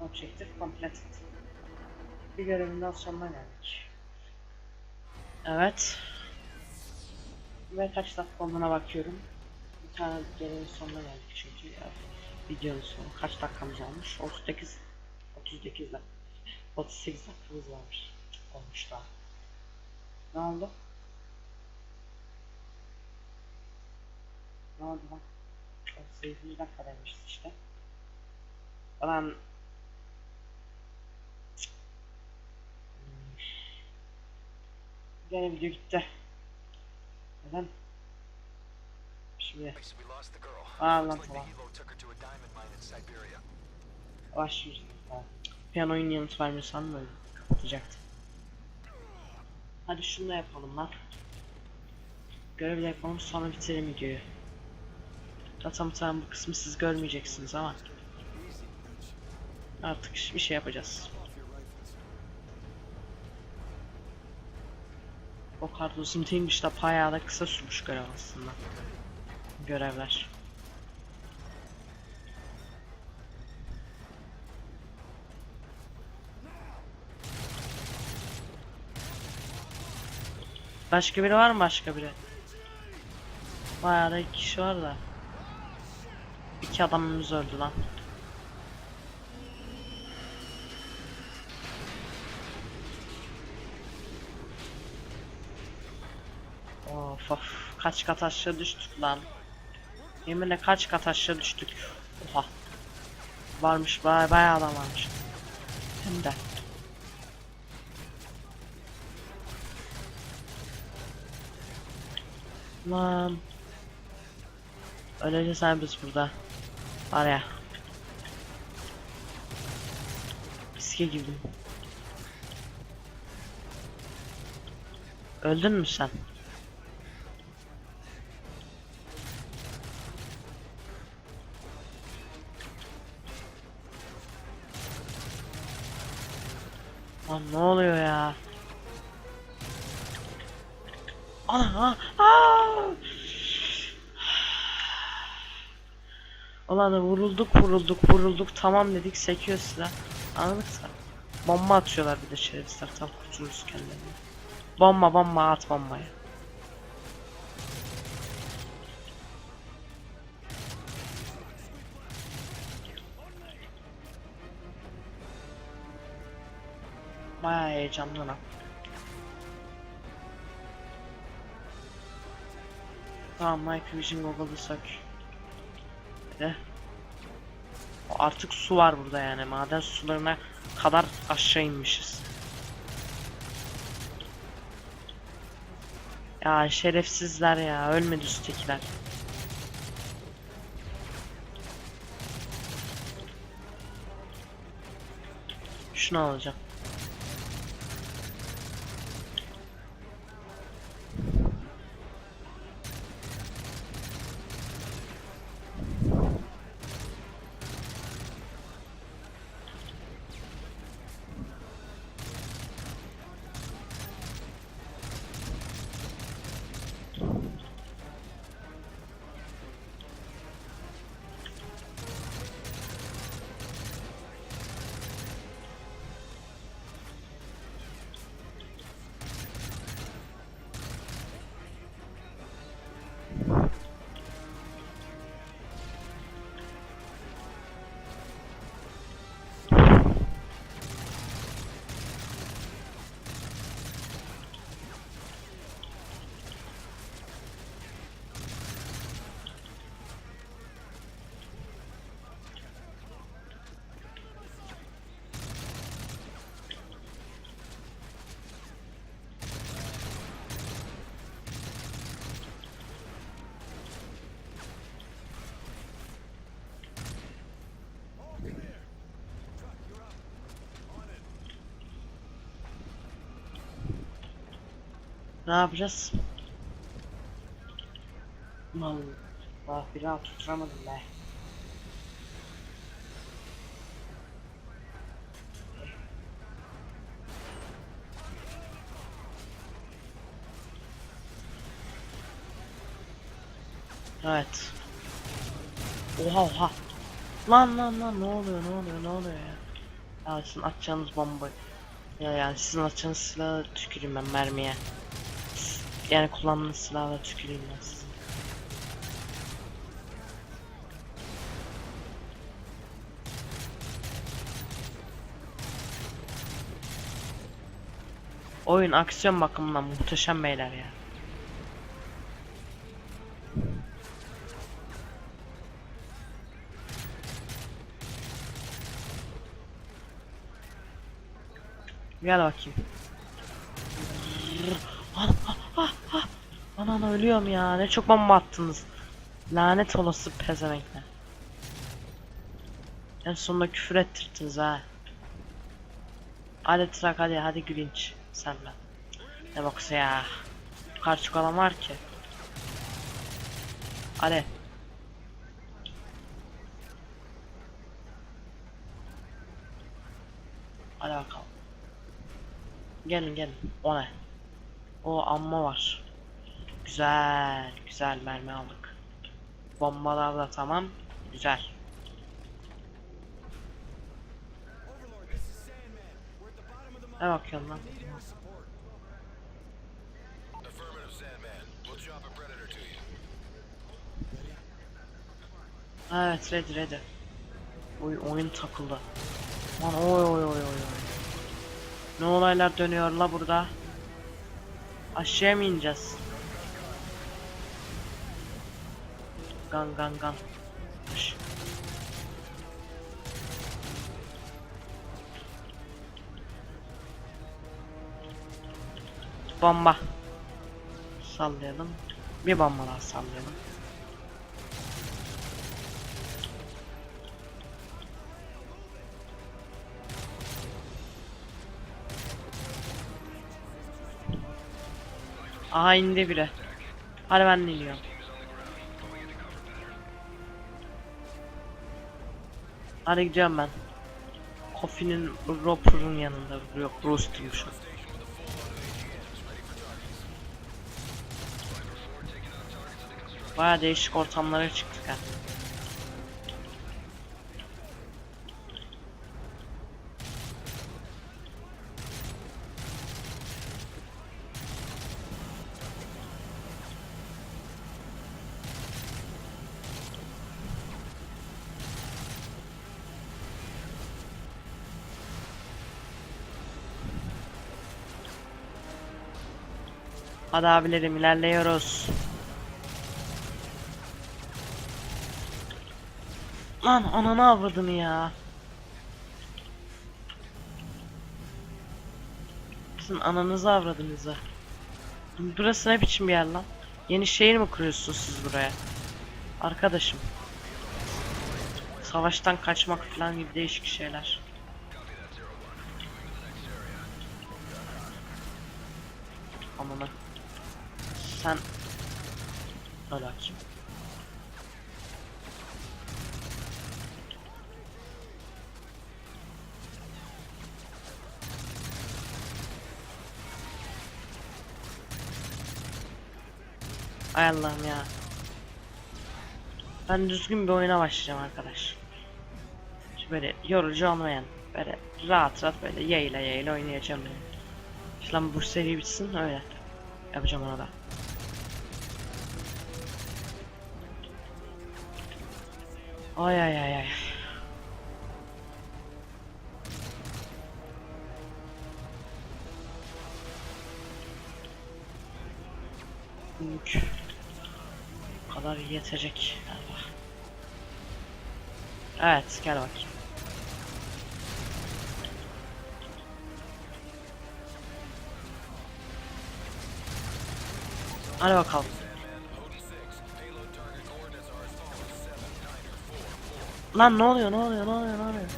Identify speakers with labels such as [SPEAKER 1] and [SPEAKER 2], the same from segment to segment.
[SPEAKER 1] Objective completed. Bir görevinden sonuna geldik. Evet. Ve kaç dakika olduğuna bakıyorum. Bir tane görevin sonuna geldik çünkü ya. Videonun sonu kaç dakikamız olmuş? 38 38 dakika. 38 dakikamız varmış. Olmuş daha. Ne oldu? Ne oldu lan? 38 dakika demişti işte. Ulan Gene video gitti. Neden? Şimdi. Aa lan tamam.
[SPEAKER 2] Siberia.
[SPEAKER 1] Başlıyoruz. Ha. Piyanoyun yanıt vermiyorsan mı kapatacaktım. Hadi şunu da yapalım lan. Görevi de yapalım sonra bitirelim videoyu. Zaten muhtemelen bu kısmı siz görmeyeceksiniz ama. Artık bir şey yapacağız. O uzun değilmiş de bayağı da kısa sürmüş görev aslında. Görevler. Başka biri var mı başka biri? Bayağı da iki kişi var da. İki adamımız öldü lan. Of kaç kat aşağı düştük lan. Yeminle kaç kat aşağı düştük. Oha. Varmış bayağı, bayağı adam varmış. Hem de. Lan. Öleceğiz biz burada. Var ya. Riske girdim. Öldün mü sen? Ulan vurulduk vurulduk vurulduk tamam dedik sekiyor silah. Anladık da. Bomba atıyorlar bir de şerefsizler tam kurtuluruz kendilerini. Bomba bomba at bombayı. Bayağı heyecanlı lan. Tamam Night Vision Goggle'ı sök. De Artık su var burada yani maden sularına kadar aşağı inmişiz. Ya şerefsizler ya ölmedi üsttekiler. Şunu alacağım. Ne yapacağız? Ah bir daha tutturamadım be. Evet. Oha oha. Lan lan lan ne oluyor ne oluyor ne oluyor ya? Ya sizin atacağınız bomba. Ya yani sizin atacağınız silahı tüküreyim ben mermiye. Yani kullandığınız silahla tüküreyim ben. Oyun aksiyon bakımından muhteşem beyler ya. Gel bakayım. Ana, ah, ah. Ana, ana ölüyorum ya. Ne çok bomba attınız. Lanet olası pezevenkler. En sonunda küfür ettirttiniz ha. Hadi Trak hadi hadi Grinch. Sen de. Ne baksa ya. Kaç çok adam var ki. Hadi. Hadi bakalım. Gelin gelin. O ne? O amma var. Güzel. Güzel mermi aldık. Bombalar da tamam. Güzel. Ne bakıyorsun lan? Evet ready ready. Oy oyun takıldı. Lan oy oy oy oy oy. Ne olaylar dönüyor la burada? Aşağıya mı ineceğiz? Gan gan gan. Bomba. Sallayalım. Bir bomba daha sallayalım. Aha indi biri. Hadi ben de iniyorum. Hadi gidiyorum ben. Kofi'nin Roper'ın yanında. Yok Bruce değil şu an. Baya değişik ortamlara çıktık ha. Hadi abilerim ilerliyoruz. Lan ananı avradını ya. Sizin ananızı avradınızı. Burası ne biçim bir yer lan? Yeni şehir mi kuruyorsunuz siz buraya? Arkadaşım. Savaştan kaçmak falan gibi değişik şeyler. Ananı. Sen... Bakayım. Ay Allah'ım ya. Ben düzgün bir oyuna başlayacağım arkadaş. Şu böyle yorucu olmayan, böyle rahat rahat böyle yayla yayla oynayacağım yani. İşte lan bu seri bitsin öyle. Yapacağım ona da. Ay ay ay ay. Büyük. Bu kadar yetecek galiba. Evet gel bakayım. Hadi bakalım. Lan ne oluyor ne oluyor ne oluyor ne oluyor?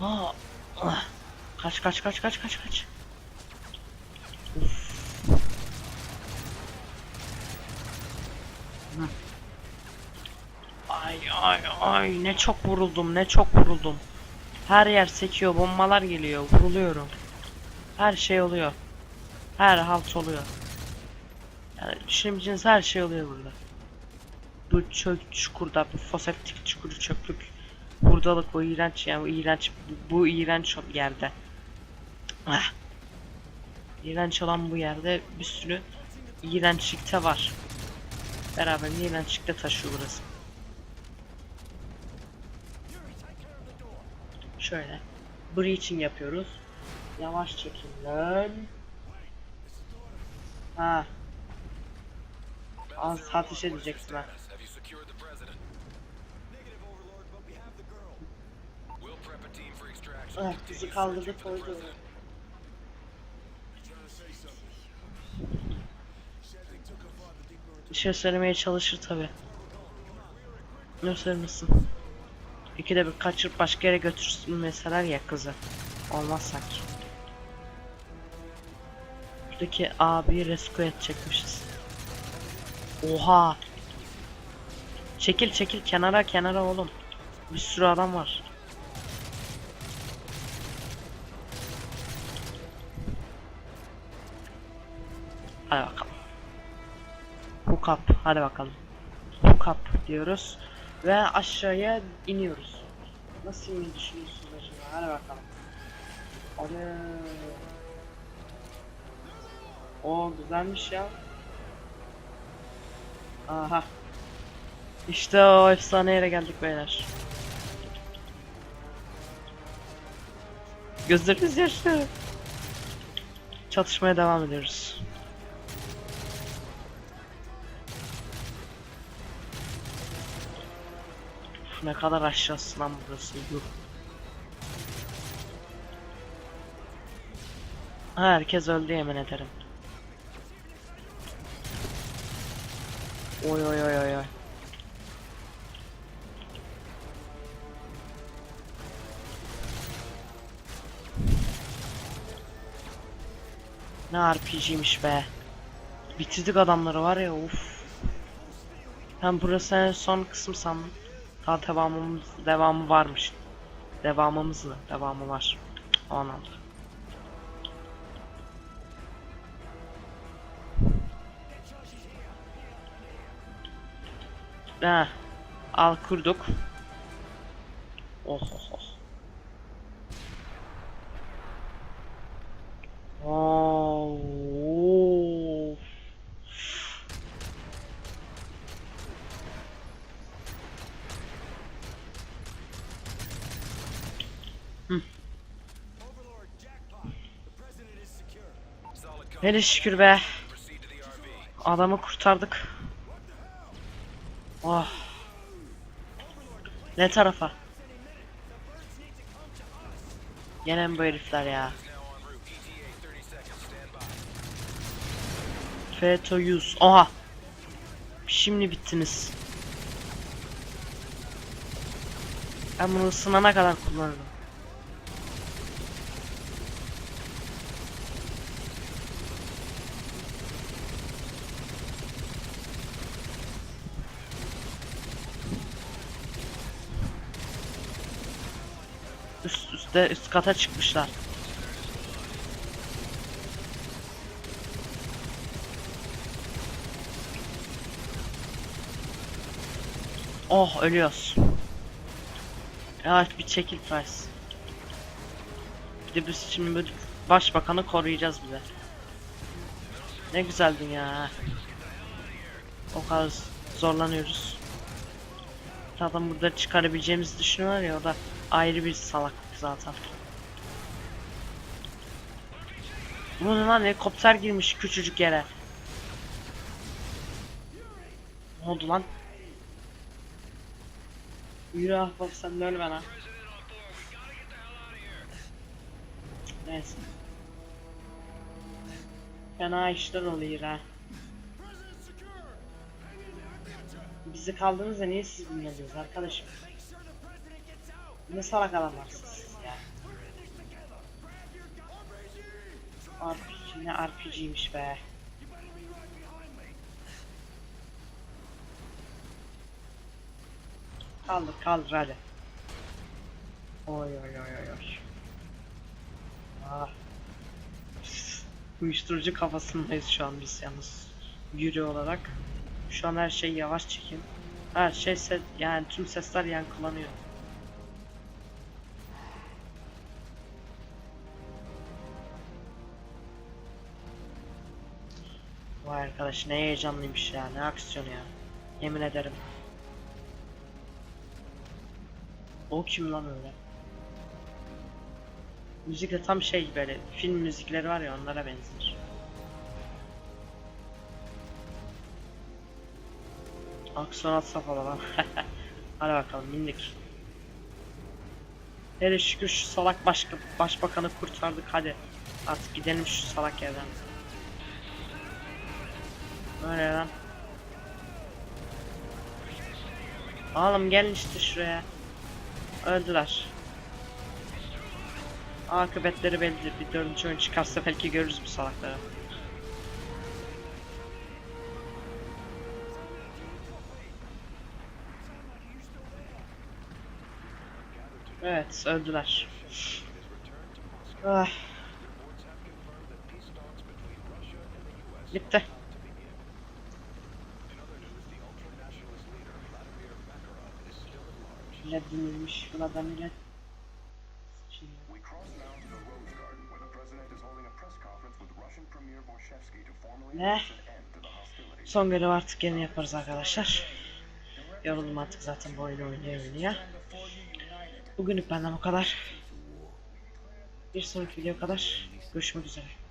[SPEAKER 1] Aa, ah. Kaç kaç kaç kaç kaç kaç. Uf. Ay ay ay ne çok vuruldum ne çok vuruldum. Her yer sekiyor bombalar geliyor vuruluyorum. Her şey oluyor. Her halt oluyor. Yani düşünebileceğiniz her şey oluyor burada. Bu çöl çukurda, bu foseptik çukuru çöplük Buradalık o iğrenç yani bu iğrenç bu, bu iğrenç yerde. Ah. İğrenç olan bu yerde bir sürü iğrençlikte var. Beraber iğrençlikte taşıyor burası. Şöyle. Breaching yapıyoruz. Yavaş çekin. Ha. Az ateş edeceksin ha. Ah, bizi kaldırdı koydu. Bir şey söylemeye çalışır tabi. Ne söylemesin? İkide bir kaçırıp başka yere götürsün mesela ya kızı. Olmaz sanki. Buradaki abiyi rescue edecekmişiz. Oha! Çekil çekil kenara kenara oğlum. Bir sürü adam var. Hadi bakalım. Hook up. Hadi bakalım. Hook up diyoruz. Ve aşağıya iniyoruz. Nasıl inmeyi düşünüyorsunuz acaba? Hadi bakalım. Hadi. O güzelmiş ya. Aha. İşte o efsane yere geldik beyler. Gözlerimiz yaşlı. Çatışmaya devam ediyoruz. Ne kadar aşağısı lan burası. Yuh. Herkes öldü yemin ederim. Oy oy oy oy oy. Ne RPG'miş be. Bitirdik adamları var ya uf. Ben burası en son kısım sandım. Daha devamımız, devamı varmış. Devamımız mı? Devamı var. O anlamda. Ha, al kurduk. Oh oh. Hele şükür be. Adamı kurtardık. Oh. Ne tarafa? Gene mi bu herifler ya?
[SPEAKER 2] Now en route. ETA 30 seconds. Stand by.
[SPEAKER 1] FETÖ 100. Oha. Şimdi bittiniz. Ben bunu ısınana kadar kullanırım. Üst üste üst kata çıkmışlar. Oh ölüyoruz. Ya bir çekil Price. Bir de biz şimdi başbakanı koruyacağız bir de. Ne güzel dünya. O kadar zorlanıyoruz. Zaten burada çıkarabileceğimizi düşünüyorlar ya o da ayrı bir salaklık zaten. Bu ne lan helikopter girmiş küçücük yere. Ne oldu lan? Yürü ahbap sen de ölme lan. Neyse. Fena işler oluyor ha. Bizi kaldığınızda niye siz bilmiyorsunuz arkadaşım? Ne salak adamlarsınız siz ya. RPG ne RPG'ymiş be. Kaldır kaldır hadi. Oy oy oy oy oy. Ah. Uyuşturucu kafasındayız şu an biz yalnız. Yürü olarak. Şu an her şey yavaş çekim. Her şey ses yani tüm sesler yankılanıyor. Vay arkadaş ne heyecanlıymış ya ne aksiyonu ya. Yemin ederim. O kim lan öyle? Müzik de tam şey böyle film müzikleri var ya onlara benzer. Aksiyon atsa falan lan. Hadi bakalım bindik. Hele şükür şu salak başka, başbakanı kurtardık hadi. Artık gidelim şu salak yerden. Böyle lan. Oğlum gelin işte şuraya. Öldüler. Akıbetleri bellidir. Bir dördüncü oyun çıkarsa belki görürüz bu salakları. Evet, öldüler. Ah. Bitti.
[SPEAKER 3] Borshevsky to formally
[SPEAKER 1] Ne? Son görev artık yeni yaparız arkadaşlar. Yoruldum artık zaten bu oyunu oynaya oynaya. Bugünlük benden bu kadar. Bir sonraki video kadar görüşmek üzere.